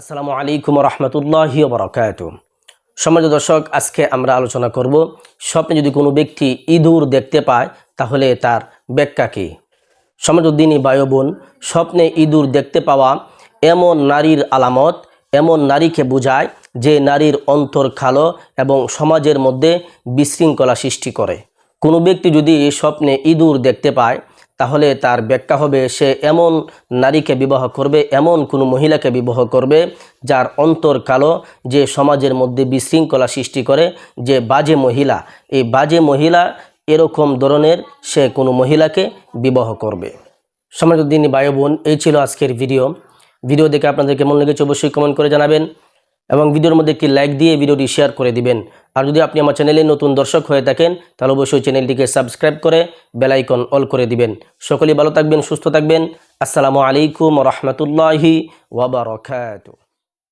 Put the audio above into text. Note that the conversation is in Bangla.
আসসালামু আলাইকুম রহমতুল্লাহি বরকাত সমাজ দর্শক, আজকে আমরা আলোচনা করব স্বপ্নে যদি কোনো ব্যক্তি ইঁদুর দেখতে পায়, তাহলে তার ব্যাখ্যা কী? সমাজউদ্দিনী বায়ু বোন, স্বপ্নে ইঁদুর দেখতে পাওয়া এমন নারীর আলামত, এমন নারীকে বোঝায় যে নারীর অন্তর খালো এবং সমাজের মধ্যে বিশৃঙ্খলা সৃষ্টি করে। কোনো ব্যক্তি যদি স্বপ্নে ইঁদুর দেখতে পায় তাহলে তার ব্যাখ্যা হবে, সে এমন নারীকে বিবাহ করবে, এমন কোনো মহিলাকে বিবাহ করবে যার অন্তর কালো, যে সমাজের মধ্যে বিশৃঙ্খলা সৃষ্টি করে, যে বাজে মহিলা। এই বাজে মহিলা এরকম ধরনের সে কোনো মহিলাকে বিবাহ করবে। সমাজউদ্দিন বায়ু বোন, এই ছিল আজকের ভিডিও। ভিডিও দেখে আপনাদের কেমন লেগেছে অবশ্যই কমেন্ট করে জানাবেন। এবং ভিডিওর মধ্যে একটি লাইক দিয়ে ভিডিওটি শেয়ার করে দিবেন। আর যদি আপনি আমার চ্যানেলে নতুন দর্শক হয়ে থাকেন, তাহলে অবশ্যই চ্যানেলটিকে সাবস্ক্রাইব করে বেলাইকন অল করে দিবেন। সকলেই ভালো থাকবেন, সুস্থ থাকবেন। আসসালামু আলাইকুম রহমতুল্লাহি ওয়াবারকাত